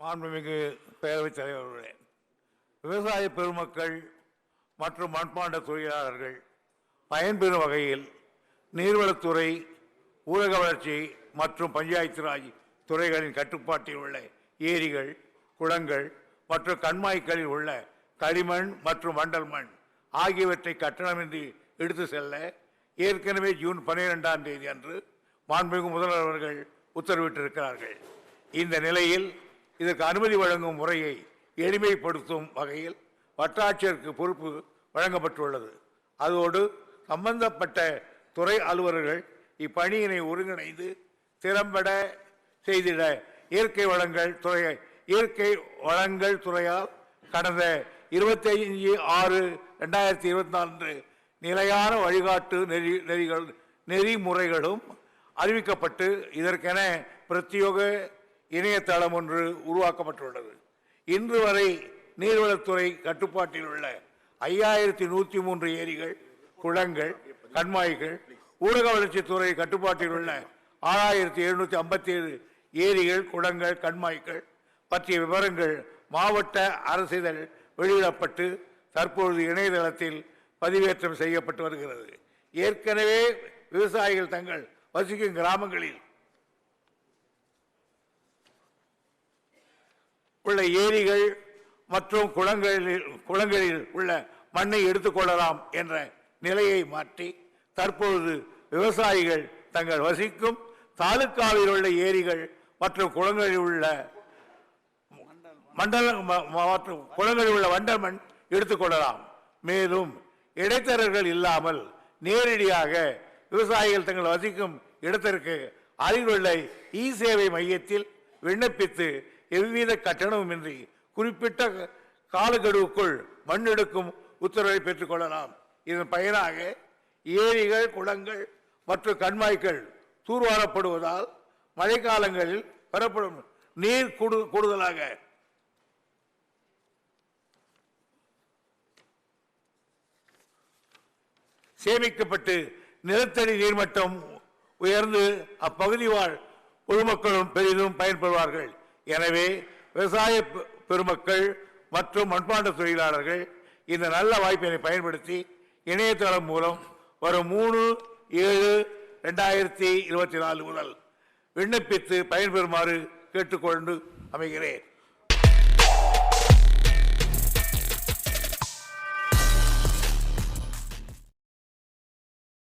மாண்புமிகு பேரவைத் தலைவர்களே விவசாய பெருமக்கள் மற்றும் மண்பாண்ட தொழிலாளர்கள் பயன்பெறும் வகையில் நீர்வளத்துறை ஊரக வளர்ச்சி மற்றும் பஞ்சாயத்து ராஜ் துறைகளின் கட்டுப்பாட்டில் உள்ள ஏரிகள் குளங்கள் மற்றும் கண்மாய்களில் உள்ள களிமண் மற்றும் வண்டல் மண் ஆகியவற்றை கட்டணமின்றி எடுத்து செல்ல ஏற்கனவே ஜூன் பன்னிரெண்டாம் தேதி அன்று மாண்புமிகு முதல்வர் அவர்கள் உத்தரவிட்டிருக்கிறார்கள். இந்த நிலையில் இதற்கு அனுமதி வழங்கும் முறையை எளிமைப்படுத்தும் வகையில் வட்டாட்சியருக்கு பொறுப்பு வழங்கப்பட்டுள்ளது. அதோடு சம்பந்தப்பட்ட துறை அலுவலர்கள் இப்பணியினை ஒருங்கிணைந்து திறம்பட செய்திட இயற்கை வளங்கள் துறை இயற்கை வளங்கள் துறையால் கடந்த இருபத்தைந்து ஆறு ரெண்டாயிரத்தி இருபத்தி நான்கு நிலையான வழிகாட்டு நெறி நெறிகள் நெறிமுறைகளும் அறிவிக்கப்பட்டு இதற்கென பிரத்யோக இணையதளம் ஒன்று உருவாக்கப்பட்டுள்ளது. இன்று வரை நீர்வளத்துறை கட்டுப்பாட்டில் உள்ள ஐயாயிரத்தி நூற்றி மூன்று ஏரிகள் குளங்கள் கண்மாய்கள் ஊரக வளர்ச்சித்துறை கட்டுப்பாட்டில் உள்ள ஆறாயிரத்தி எழுநூற்றி ஐம்பத்தி ஏழு ஏரிகள் குளங்கள் கண்மாய்கள் பற்றிய விவரங்கள் மாவட்ட அரசிதழ் வெளியிடப்பட்டு தற்பொழுது இணையதளத்தில் பதிவேற்றம் செய்யப்பட்டு வருகிறது. ஏற்கனவே விவசாயிகள் தங்கள் வசிக்கும் கிராமங்களில் உள்ள ஏரிகள் மற்றும் குளங்களில் குளங்களில் உள்ள மண்ணை எடுத்துக்கொள்ளலாம் என்ற நிலையை மாற்றி தற்பொழுது விவசாயிகள் தங்கள் வசிக்கும் தாலுக்காவில் உள்ள ஏரிகள் மற்றும் குளங்களில் உள்ள மண்டல மற்றும் குளங்களில் உள்ள வண்டல் மண் எடுத்துக்கொள்ளலாம் மேலும் இடைத்தரகர்கள் இல்லாமல் நேரடியாக விவசாயிகள் தங்கள் வசிக்கும் இடத்திற்கு அருகிலுள்ள இ சேவை மையத்தில் விண்ணப்பித்து எவ்வித கட்டணமுமின்றி குறிப்பிட்ட காலக்கெடுவுக்குள் மண் எடுக்கும் உத்தரவை பெற்றுக்கொள்ளலாம் இதன் பயனாக ஏரிகள் குளங்கள் மற்றும் கண்மாய்கள் தூர்வாரப்படுவதால் மழைக்காலங்களில் பெறப்படும் நீர் கூடு- கூடுதலாக சேமிக்கப்பட்டு நிலத்தடி நீர்மட்டம் உயர்ந்து அப்பகுதி வாழ் பொதுமக்களும் பெரிதும் பயன்பெறுவார்கள். எனவே விவசாய பெருமக்கள் மற்றும் மண்பாண்ட தொழிலாளர்கள் இந்த நல்ல வாய்ப்பினை பயன்படுத்தி இணையதளம் மூலம் வரும் மூணு ஏழு ரெண்டாயிரத்தி இருபத்தி நாலு முதல் விண்ணப்பித்து பயன்பெறுமாறு கேட்டுக்கொண்டு அமைகிறேன்.